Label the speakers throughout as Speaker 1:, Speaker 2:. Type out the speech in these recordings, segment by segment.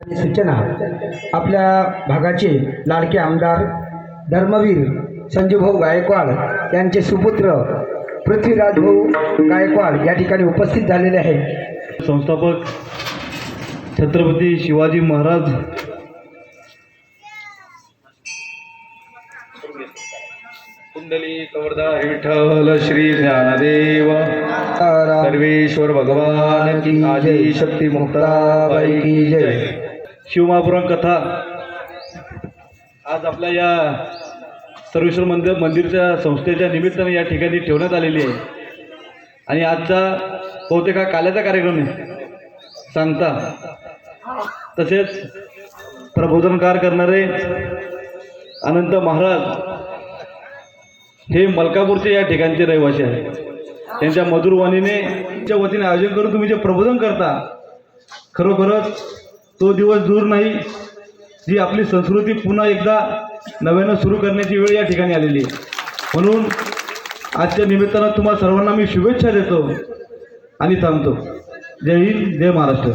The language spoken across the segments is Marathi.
Speaker 1: आणि सूचना. आपल्या भागाचे लाडके आमदार धर्मवीर संजूभाऊ गायकवाड यांचे सुपुत्र पृथ्वीराज भाऊ गायकवाड या ठिकाणी उपस्थित झालेले आहेत.
Speaker 2: संस्थापक छत्रपती शिवाजी महाराज कुंडली कवर्धा विठ्ठल श्री ज्ञानदेव सर्वेश्वर भगवान की आदी शक्ती मुक्ताबाई की जय। शिवमहापुराण कथा. आज आपल्या या सर्वेश्वर मंदिर मंदिरच्या संस्थेच्या निमित्ताने या ठिकाणी ठेवण्यात आलेली आहे. आणि आजचा बहुतेक हा काल्याचा कार्यक्रम आहे. सांगता. तसेच प्रबोधनकार करणारे अनंत महाराज हे मलकापूरचे या ठिकाणचे रहिवासी आहेत. त्यांच्या मधुरवाणीने वतीने आयोजन करून तुम्ही जे प्रबोधन करता खरोखरच तो दिवस दूर नाही. जी आपली संस्कृती पुन्हा एकदा नव्यानं सुरू करण्याची वेळ या ठिकाणी आलेली आहे. म्हणून आजच्या निमित्तानं तुम्हाला सर्वांना मी शुभेच्छा देतो आणि थांबतो जय हिंद जय महाराष्ट्र.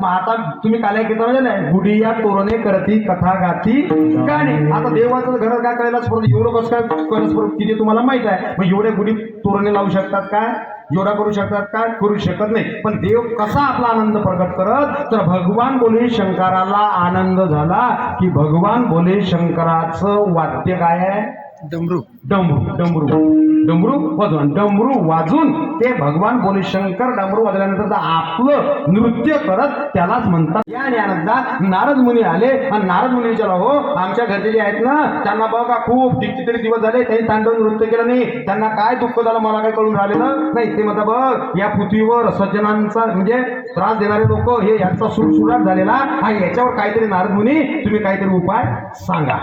Speaker 1: मग आता तुम्ही काल्या घेता म्हणजे नाही गुढी या तोरणे करती कथा गाती गाणे. आता देवाचं घर काय कळलं स्पर्धा एवढं कसं काय कळलं स्पर्धा किती तुम्हाला माहीत आहे. मग एवढे गुढी तोरणे लावू शकतात काय एवढा करू शकतात काय करू शकत नाही. पण देव कसा आपला आनंद प्रकट करत? तर भगवान बोले शंकराला आनंद झाला की भगवान बोले शंकराचं वाद्य काय आहे? डमरू. डमरू डमरू. डमरू वाजवून डमरू वाजून ते भगवान बोले शंकर डमरू वाजल्यानंतर आपलं नृत्य करत त्यालाच म्हणतात. या ज्ञानात नारद मुनी आले. आणि नारद मुनी विचारला हो आमच्या घरचे जे आहेत ना त्यांना बघा खूप कितीतरी दिवस झाले त्यांनी तांडव नृत्य केलं नाही. त्यांना काय दुःख झालं मला काय कळून राहिलेलं नाही ते म्हणता बघ या पृथ्वीवर सज्जनांचा म्हणजे त्रास देणारे लोक हे यांचा सुरसुराट झालेला आणि याच्यावर काहीतरी नारद मुनी तुम्ही काहीतरी उपाय सांगा.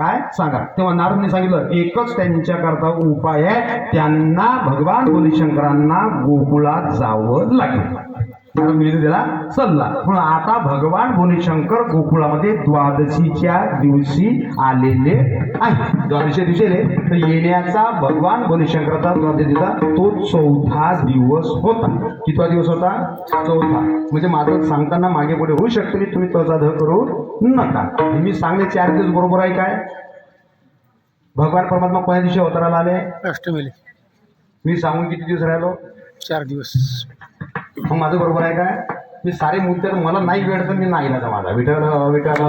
Speaker 1: काय? सांगा. तेव्हा नारदने सांगितलं एकच त्यांच्याकरता उपाय आहे त्यांना भगवान बोलीशंकरांना गोकुळात जावं लागेल. मुनीने दिला सल्ला. म्हणून आता भगवान भोलेशंकर गोकुळामध्ये द्वादशीच्या दिवशी आलेले आहे द्वादशी दिवशी आले. तर येण्याचा भगवान भोलेशंकराचा द्वादशीचा तो चौथा दिवस होता. कितवा दिवस होता? चौथा. म्हणजे माझं सांगताना मागे पुढे होऊ शकते की तुम्ही त्याचा ध करू नका. मी सांगले चार दिवस बरोबर आहे काय? भगवान परमात्मा कोण्या दिवशी अवताराला आले.
Speaker 3: अष्टमीला.
Speaker 1: मी सांगून किती दिवस राहिलो?
Speaker 3: चार दिवस.
Speaker 1: मग माझं बरोबर आहे काय? मी सारे मुद्दे मला नाही वेळ तर मी नाही ना माझा. विठल विठल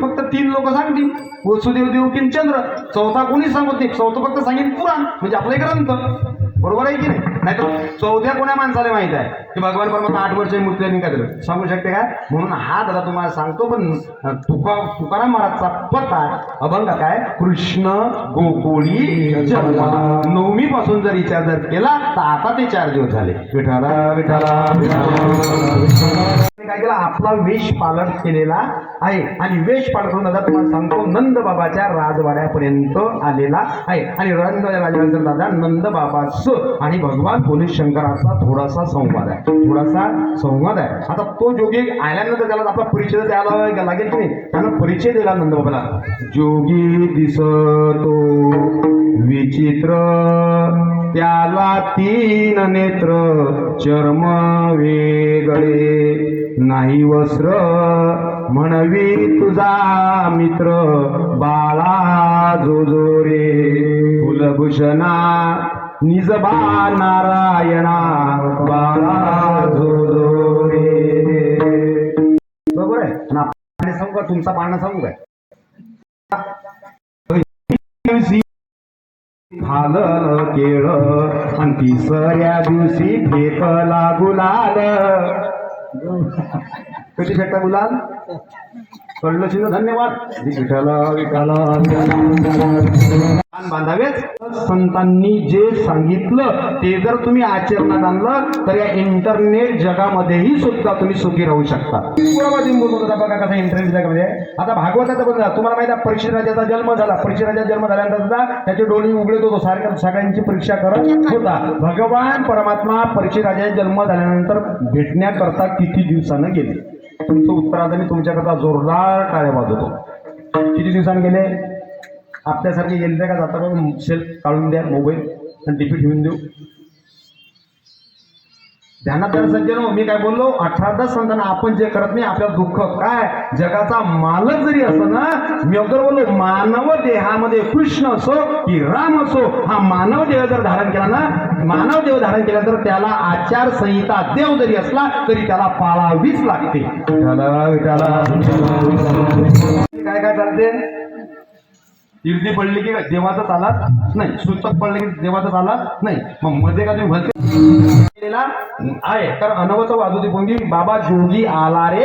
Speaker 1: फक्त तीन लोक सांगतील. वसुदेव देव किन चंद्र चौथा कोणी सांगत नाही. चौथं फक्त सांगेल पुराण. म्हणजे आपले एक ग्रंथ. बरोबर आहे की नाही? नाही तर चौथ्या कोण्या माणसाला माहीत आहे? की भगवान परमात्मा आठ वर्ष मूर्ती काय सांगू शकते काय म्हणून हा दादा तुम्हाला सांगतो पण तुका तुकाराम महाराजचा पत्ता अभंग काय? कृष्ण गोकुळी नवमी पासून जर विचार जर केला तर आता ते चार दिवस झाले. विठाला विठाला काय केला? आपला वेश पालन केलेला आहे. आणि वेश पालन दादा तुम्हाला सांगतो नंद बाबाच्या राजवाड्यापर्यंत आलेला आहे. आणि राजवाड्यानंतर दादा नंद बाबाच आणि भगवान पोलीस शंकराचा थोडासा संवाद आहे. थोडासा संवाद आहे. आता तो जोगी आल्यानंतर त्याला आपला परिचय द्यायला लागेल की नाही? त्यानं परिचय दिला नंद बाबाला जोगी दिसतो विचित्र त्याला तीन नेत्र चर्म वेगळे नाही वस्त्र. म्हणवी तुझा मित्र बाळा जो जो रे. कुलभूषणा निजबा नारायणा बाळा जो जो रे. बरोबर आहे? ना सांगू का? तुमचा पाळणा सांगू काय? झालं केळ आणि तिसऱ्या दिवशी फेप लागू लाल कशी फेकता गुलाल कळलं शिव धन्यवाद. विठ्ठल विठ्ठल बांधावेच संतांनी जे सांगितलं ते जर तुम्ही आचरणात आणलं तर या इंटरनेट जगामध्येही सुद्धा तुम्ही सुखी राहू शकता. होता बघा कसं इंटरनेट जगामध्ये आता भागवताचा बघा तुम्हाला माहिती आहे परीक्षित राजाचा जन्म झाला. परीक्षित राजा जन्म झाल्यानंतर सुद्धा त्याचे डोळे उघडत होतो. सारख्या सगळ्यांची परीक्षा करत होता. भगवान परमात्मा परीक्षित राजाचा जन्म झाल्यानंतर भेटण्याकरता किती दिवसानं गेले? तुमचं उत्तराधारी तुमच्याकरता जोरदार टाळ्या वाजवतो. किती दिवसांनी गेले? आपल्यासारखे गेले का? जाता बघ सेल काढून द्या मोबाईल आणि टीपी ठेवून देऊ. ध्यानात सज्जन हो, मी काय बोललो? अठरा दस संतांना आपण जे करत नाही आपल्याला दुःख. काय? जगाचा मालक जरी असो ना मी अगोदर बोललो मानव देहामध्ये कृष्ण असो की राम असो हा मानव देह जर धारण केला ना मानव देह धारण केल्यानंतर त्याला आचारसंहिता देव जरी असला तरी त्याला पाळावीच लागते. काय काय चालते इर्दी पडली की देवाचा चालत नाही सुतक पडले की देवाचा चालत नाही. मग मध्ये का तुम्ही भलते आहे. तर अनवत वाजवते कोणती बाबा जोगी आला रे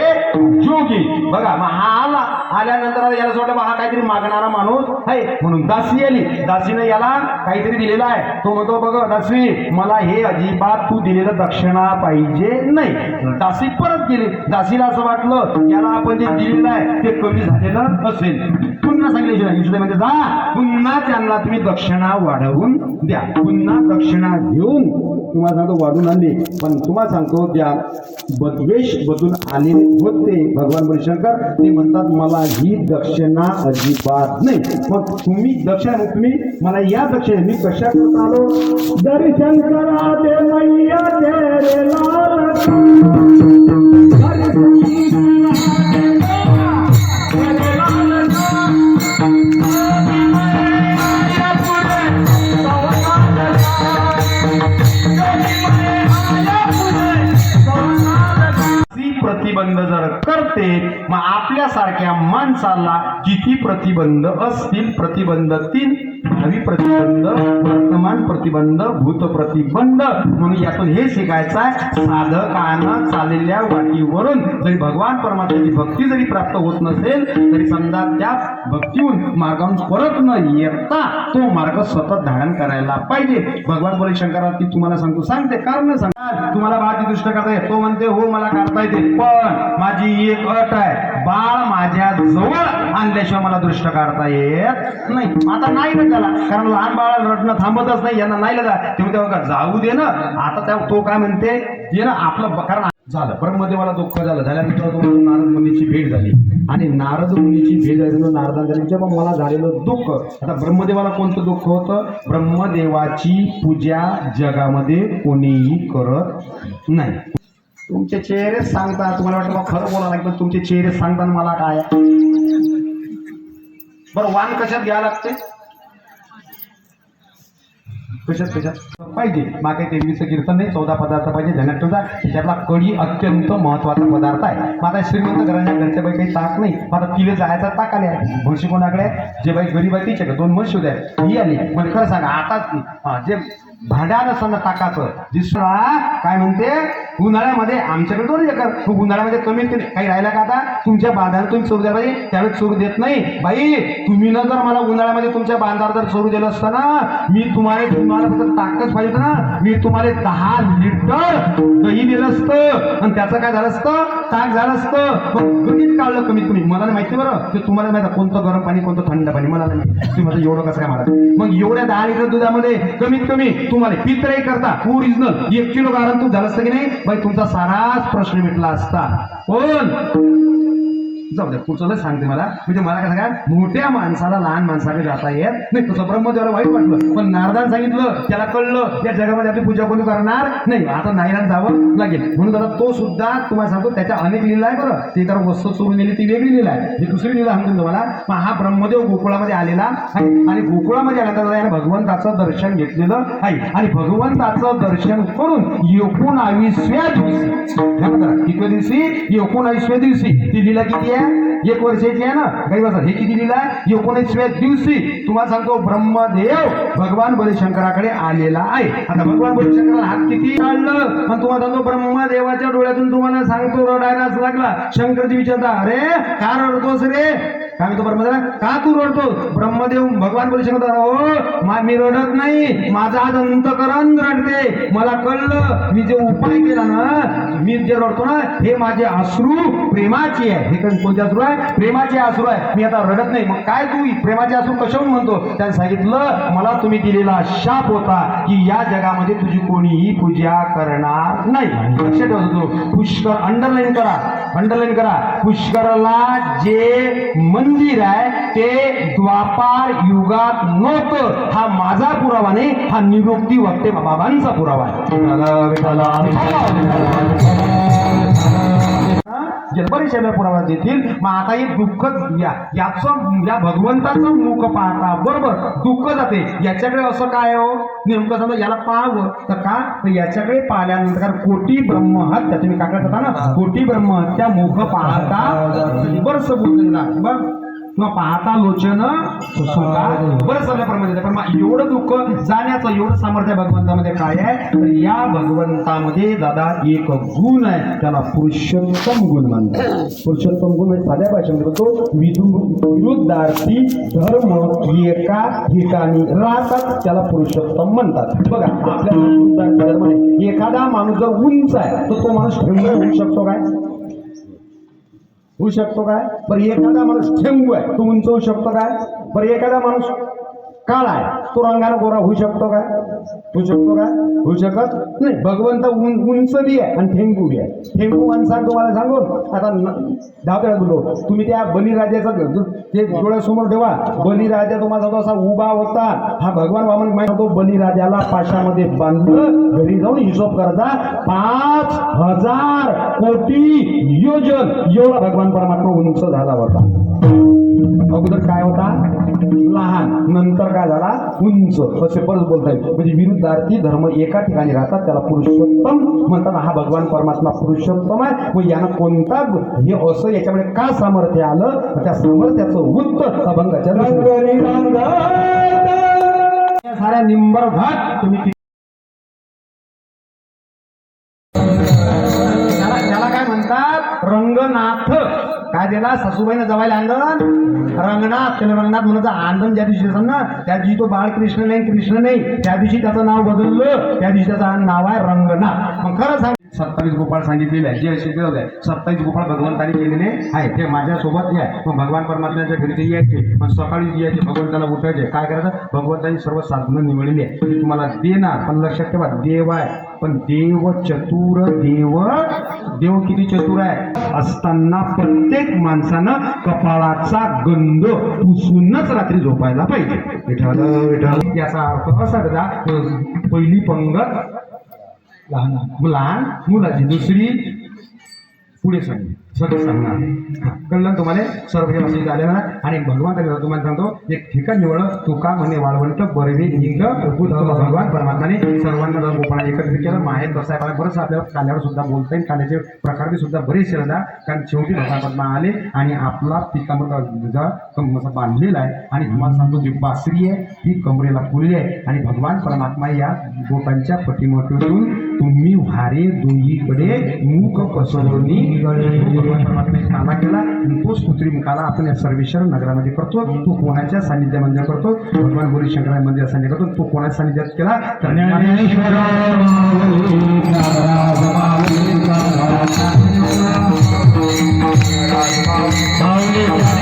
Speaker 1: जोगी. बघा मग हा आला. आल्यानंतर याला सोडलं बा हा काहीतरी मागणारा माणूस आहे. म्हणून दासी आली. दासीने याला काहीतरी दिलेलं आहे. तो म्हणतो बघ दासी मला हे अजिबात तू दिलेलं दक्षिणा पाहिजे नाही. दासी परत गेली. दासीला असं वाटलं याला आपण जे दिलेलं आहे ते कमी झालेलं असेल. पुन्हा सांगितले म्हणजे जा. पुन्हा त्यांना तुम्ही दक्षिणा वाढवून द्या. पुन्हा दक्षिणा घेऊन तुम्हाला सांगतो वाढून आणली. पण तुम्हाला सांगतो त्या बद्वेष बदून आलेले होते भगवान बळीशंकर ते म्हणतात मला ही दक्षिणा अजिबात नाही. मग तुम्ही दक्षिण तुम्ही मला या दक्षिणा मी कशा करून आलो? दर्शन करा दे मैया माणसाला किती प्रतिबंध असतील? प्रतिबंध तीन. भावी प्रतिबंध वर्तमान प्रतिबंध भूत प्रतिबंध. म्हणून यातून हे शिकायचं आहे साधकानं चाललेल्या वाटीवरून जरी भगवान परमात्म्याची भक्ती जरी प्राप्त होत नसेल तरी समजा त्या भक्तीहून मार्गाहून परत न येता तो मार्ग सतत धारण करायला पाहिजे. भगवान बोले शंकरा ती तुम्हाला सांगतो सांगते कारण सांगा तुम्हाला बाळाची दृष्ट करता येतो तो म्हणते हो मला करता येते. पण माझी एक अट आहे बाळ माझ्या जवळ आणल्याशिवाय मला दृष्ट काढता येत नाही. आता नाही ना त्याला कारण लहान बाळाला रडणं थांब संपतच नाही. यांना नाही लगा. तेव्हा तेव्हा जाऊ दे ना? आता त्या तो काय म्हणते? ये ना आपलं कारण झालं. ब्रह्मदेवाला दुःख झालं. झाल्यानंतर तो नारद मुनीची भेट झाली. आणि नारद मुनीची भेट झाल्यानंतर नारदांच्या मग मला झालेलं दुःख आता ब्रह्मदेवाला कोणतं दुःख होतं? ब्रह्मदेवाची पूजा जगामध्ये कोणीही करत नाही. तुमचे चेहरे सांगतात. तुम्हाला वाटतं बा खरं बोला लागतं तुमचे चेहरे सांगतात मला काय? बरं वाण कशात घ्यावं लागते? कशात कशात पाहिजे. मागे तेवीसचं कीर्तन नाही चौदा पदार्थ पाहिजे. ध्यानात ठेवता त्याच्यातला कढी अत्यंत महत्त्वाचा पदार्थ आहे. माझा श्रीमंत घराच्या घरच्या बाई काही ताक नाही. माझा आता तिला जायचा ताक आले आहे. म्हशी कोणाकडे आहे? जे बाई गरीब आहे तिच्याकडे दोन म्हशी होत्या. ही आली. म्हणजे खरं सांगा आताच जे भांड्या नसताना ताकाचं. दुसरा काय म्हणते? उन्हाळ्यामध्ये आमच्याकडे दोन एकर. मग उन्हाळ्यामध्ये कमीत कमी काही राहिला का आता? तुमच्या बांधाला तुम्ही चोरू द्या बाई त्यावेळेस चोरू देत नाही. बाई तुम्ही न जर मला उन्हाळ्यामध्ये तुमच्या बांधावर जर चोरू दिलं असतं ना मी तुम्हाला तुम्हाला फक्त ताकदच पाहिजे ना. मी तुम्हाला दहा लिटर दही दिलं असतं. आणि त्याचं काय झालं असतं? ताक झालं असतं. मग गणित काढलं कमीत कमी. मला नाही माहिती बरं. ते तुम्हाला माहिती कोणतं गरम पाणी कोणतं थंड पाणी. मला नाही तुम्ही माझं एवढं कसं काय मला मग एवढ्या दहा लिटर दुधामध्ये कमीत कमी तुम्हाला पित्रही करता. ओरिजिनल एक किलो गारण तू झालं असतं की नाही? भाई तुमचा साराच प्रश्न मिटला असता. कोण? जाऊ द्या पुढचं सांगते मला. म्हणजे मला काय सांगा मोठ्या माणसाला लहान माणसाकडे जाता येत नाही. तसं ब्रह्मदेवाला वाईट वाटलं. पण नारदान सांगितलं त्याला कळलं या जगामध्ये आपली पूजा कोणी करणार नाही. आता नाहीला जावं लागेल. म्हणून आता तो सुद्धा तुम्हाला सांगतो त्याच्या अनेक लिहिला आहे बरं. ते तर वस्तू चोरून नेली ती वेगळी लिहिला आहे. ही दुसरी लिहिला सांगतो तुम्हाला. पण हा ब्रह्मदेव गोकुळामध्ये आलेला आहे. आणि गोकुळामध्ये आल्यानंतर याने भगवंताचं दर्शन घेतलेलं आहे. आणि भगवंताचं दर्शन करून एकोणावीसव्या दिवशी दिवशी? एकोणावीसव्या दिवशी. ती लिहिला किती आहे? एक वर्षाची आहे ना? काही वर्षात हे किती लीला आहे एकोणीसव्या दिवशी तुम्हाला सांगतो ब्रह्मदेव भगवान बलिशंकराकडे आलेला आहे. आता भगवान बलिशंकराला हात किती काढलं? पण तुम्हाला सांगतो ब्रह्मदेवाच्या डोळ्यातून तुम्हाला सांगतो रडायलाच लागला. शंकरजी विचारता अरे का रडतोस रे? काय म्हणतो ब्रह्मदेव? का तू रडतो ब्रह्मदेव भगवान बलिशंकर हो मी रडत नाही. माझा आज अंतकरण रडते. मला कळलं मी जे उपाय केला ना मी जे रडतो ना हे माझे अश्रू प्रेमाची आहे हे कोणते अश्रू? काय प्रेमाचे आसुर आहे. मी आता रडत नाही. मग काय तू प्रेमाचे आसुर कशाहून म्हणतो? त्याने सांगितलं मला तुम्ही दिलेला शाप होता की या जगामध्ये तुझी कोणीही पूजा करणार नाही. लक्ष ठेवतो पुष्कर अंडरलाईन करा अंडरलाईन करा. पुष्करला जे मंदिर आहे ते द्वापार युगात नव्हतं. हा माझा पुरावा नाही हा निरोक्ती वक्ते बाबांचा पुरावा आहे. जन्मरेषेला पुरावा देतील मग आता हे दुःख या याचं या भगवंताचं मुख पाहता बरोबर दुःख जाते. याच्याकडे असं काय हो? नेमकं समजा याला पाहावं तर का? तर याच्याकडे पाहिल्यानंतर कारण कोटी ब्रह्महत्या तुम्ही काकडत होता ना कोटी ब्रह्महत्या मुख पाहता बरंच बोलतो बघ किंवा पाहता लोचन बरं सगळ्याप्रमाणे पण एवढं दुःख जाण्याचं एवढं सामर्थ्य भगवंतामध्ये काय आहे? तर या भगवंतामध्ये दादा एक गुण आहे. त्याला पुरुषोत्तम गुण म्हणतात. पुरुषोत्तम गुण म्हणजे साध्या भाषेमध्ये तो विरुद्धार्थी धर्म एका ठिकाणी राहतात त्याला पुरुषोत्तम म्हणतात. बघा आपल्या एखादा माणूस जर उंच आहे तर तो माणूस ठेवून होऊ शकतो काय? होऊ शकतो काय? बरं एखादा माणूस ठेंगू आहे तो उंच होऊ शकतो काय? बरं एखादा माणूस काळा आहे. तो रंगाने गोरा होऊ शकतो का? होऊ शकतो का? होऊ शकत नाही. भगवंत उं उंच बी आहे आणि ठेंगू बी आहे. ठेंगू माणसा तुम्हाला सांगून आता धावत्या बोललो. तुम्ही त्या बलिराजाचा ते डोळ्यासमोर ठेवा. बलिराजा तुम्हाला असा उभा होता. हा भगवान वामन माहिती होतो बलिराजाला पाशामध्ये बांधलं घरी जाऊन हिशोब करता पाच हजार कोटी योजन. एवढा भगवान परमात्मा उंच झाला होता. अगोदर काय होता? लहान. नंतर काय झाला? उंच. असे परत बोलता येईल. म्हणजे विरुद्धार्थी धर्म एका ठिकाणी राहतात त्याला पुरुषोत्तम म्हणतात हा भगवान परमात्मा पुरुषोत्तम आहे. मग यानं कोणता हे असं याच्यामध्ये का सामर्थ्य आलं? त्या सामर्थ्याचं उत्तर अभंगाच्या साऱ्या निंबर घाट तुम्ही त्याला काय म्हणतात? रंगनाथ. काय दिला सासूबाईनं जवायला आणलं रंगनाथ त्याला रंगनाथ म्हणायचं आंदन ज्या दिवशी असेल ना त्या दिवशी तो बाळकृष्ण नाही कृष्ण नाही त्या दिवशी त्याचं नाव बदललं त्या दिवशी त्याचं नाव आहे रंगनाथ. मग खरं सांग सत्तावीस गोपाळ सांगितलेले आहे. जे शिकले होते सत्तावीस गोपाळ भगवंताने केलेले आहे. ते माझ्यासोबत घ्या पण भगवान परमात्म्याच्या घरी यायचे. पण सकाळी यायचे भगवंताला उठायचे. काय करायचं? भगवंतांनी सर्व साधनं निवडलेली आहे ते तुम्हाला देणार. पण लक्षात ठेवा देव आहे. पण देव चतुर देव देव किती चतुर आहे? असताना प्रत्येक माणसानं कपाळाचा गंध पुसूनच रात्री झोपायला पाहिजे. विठ्ठल विठ्ठल. याचा अर्थ असा पहिली पंगत लहान लहान मुलाची दुसरी पुढे सांगणे सगळं सांगणार. हा, कळलं तुम्हाला? सर्व हे असे झाले आणि भगवंताने तुम्हाला सांगतो एक ठिकाण निवड तुका म्हणे वाळवंट बरवे लिंग भगवान परमात्माने सर्वांना जर गोपाळा एकत्रित केलं माहेर कसं आहे बरंच आपल्याला काल्यावर सुद्धा बोलता येईल. काल्याचे प्रकार बी सुद्धा बरेचसे राहतात कारण शेवटी भगवान आले आणि आपला पिकामध्ये बांधलेला आहे. आणि तुम्हाला सांगतो जी बासरी आहे ही कमरेला फुलली आहे. आणि भगवान परमात्मा या बोटांच्या पटीमोटीतून तुम्ही व्हारे दोन्हीकडे मुख पसरवणी देवा परमात्म्याने केला. आणि तोच कृत्रिमुखाला आपण या सर्वेश्वर नगरामध्ये करतो. तो कोणाच्या सानिध्यामध्ये करतो? भगवान गौरीशंकरा मंदिर सानिध्य करतो तो कोणाच्या सानिध्यात केला? तर